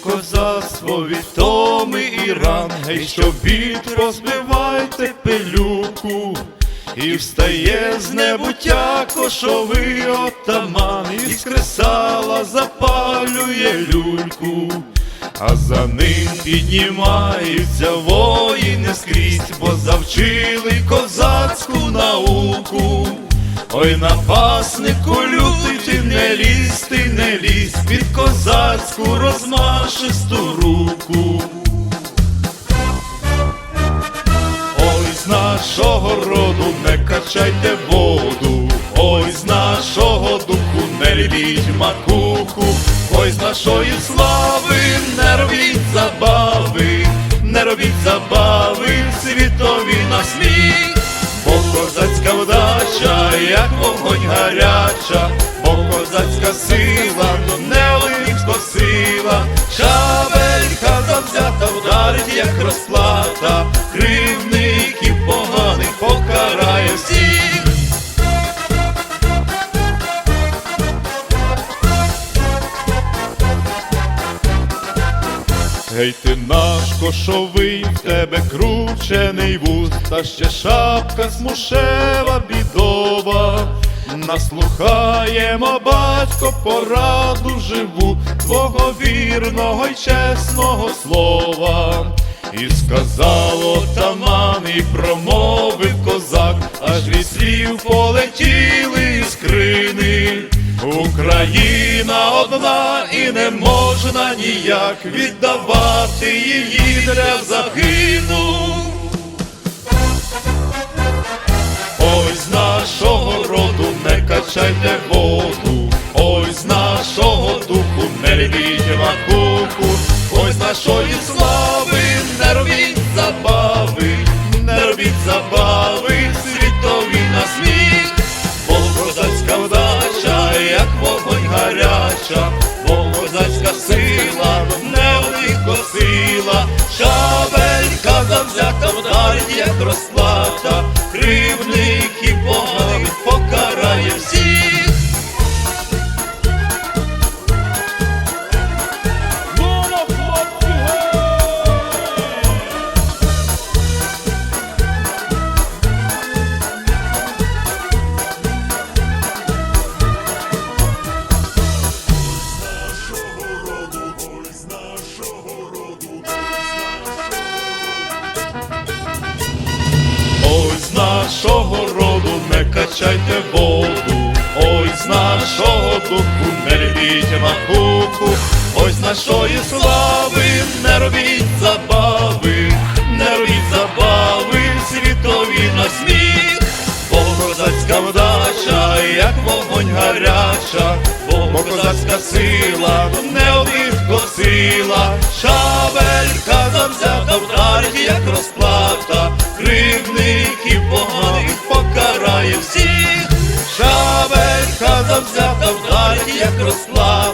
козацтво від томи і ран, гей, що бід розбивайте пилюку, і встає з небуття кошовий отаман, і з кресала запалює люльку. А за ним піднімаються воїни скрізь, бо завчили козацьку науку. Ой, напаснику лютий, ти не лізь, ти не лізь під козацьку розмашисту руку. Ой, з нашого роду не качайте воду, ой, з нашого духу не львіть макуху, ой, з нашої слави як вогонь гаряча, бо козацька сила, то не лихо сила, шабелька завзята вдарить, як розплата, кривників поганих покарає всіх. Гей ти наш кошовий, в тебе кручений вуз, та ще шапка смушева бідова. Наслухаємо, батько, пораду живу, твого вірного й чесного слова. І сказав отаман, і промовив козак, аж від слів полетіли іскрини. Україна одна і не можна ніяк віддавати її для загину. Нашого роду не качайте воду, ой, з нашого духу не львіть макуху, ой, з нашої слави не робіть забави, не робіть забави, світові на сміх, бо вдача, як вогонь гаряча, бо сила, не лихо сила, шабелька завзята вдарить, як розплата, качайте воду, ой, з нашого духу не львіть макуху, ой, з нашої слави не робіть забави, не робіть забави, світові на сміх, бо козацька вдача, як вогонь гаряча, бо козацька сила, не обидко сила, шабелька завзята як розплав.